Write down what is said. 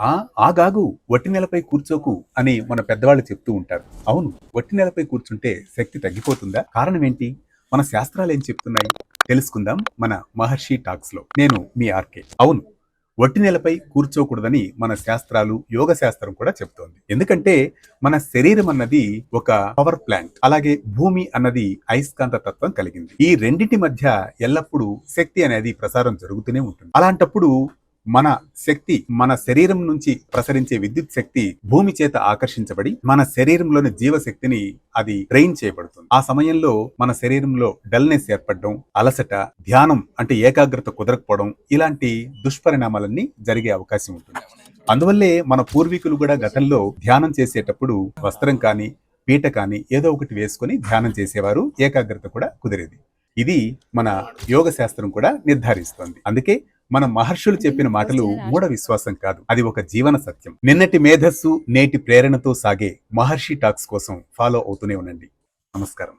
ఆ ఆగాగు వట్టి నెలపై కూర్చోకు అని మన పెద్దవాళ్ళు చెప్తూ ఉంటారు. అవును వట్టి నెలపై కూర్చుంటే శక్తి తగ్గిపోతుందా? కారణం ఏంటి మన శాస్త్రాలు ఏం చెప్తున్నాయి? తెలుసుకుందాం మన మహర్షి టాక్స్లో నేను మీ ఆర్కే. అవును వట్టి నెలపై కూర్చోకూడదని మన శాస్త్రాలు యోగ శాస్త్రం కూడా చెప్తోంది. ఎందుకంటే మన శరీరం అన్నది ఒక పవర్ ప్లాంట్ అలాగే భూమి అన్నది అయస్కాంత తత్వం కలిగింది. ఈ రెండింటి మధ్య ఎల్లప్పుడూ శక్తి అనేది ప్రసారం జరుగుతూనే ఉంటుంది. అలాంటప్పుడు మన శక్తి మన శరీరం నుంచి ప్రసరించే విద్యుత్ శక్తి భూమి చేత ఆకర్షించబడి మన శరీరంలోని జీవశక్తిని అది ట్రైన్ చేయబడుతుంది. ఆ సమయంలో మన శరీరంలో డల్నెస్ ఏర్పడడం అలసట ధ్యానం అంటే ఏకాగ్రత కుదరకపోవడం ఇలాంటి దుష్పరిణామాలన్నీ జరిగే అవకాశం ఉంటుంది. అందువల్లే మన పూర్వీకులు కూడా గతంలో ధ్యానం చేసేటప్పుడు వస్త్రం కానీ పీట కానీ ఏదో ఒకటి వేసుకొని ధ్యానం చేసేవారు. ఏకాగ్రత కూడా కుదిరేది. ఇది మన యోగ శాస్త్రం కూడా నిర్ధారిస్తోంది. అందుకే మన మహర్షులు చెప్పిన మాటలు మూఢ విశ్వాసం కాదు. అది ఒక జీవన సత్యం. నిన్నటి మేధస్సు నేటి ప్రేరణతో సాగే మహర్షి టాక్స్ కోసం ఫాలో అవుతూనే ఉండండి. నమస్కారం.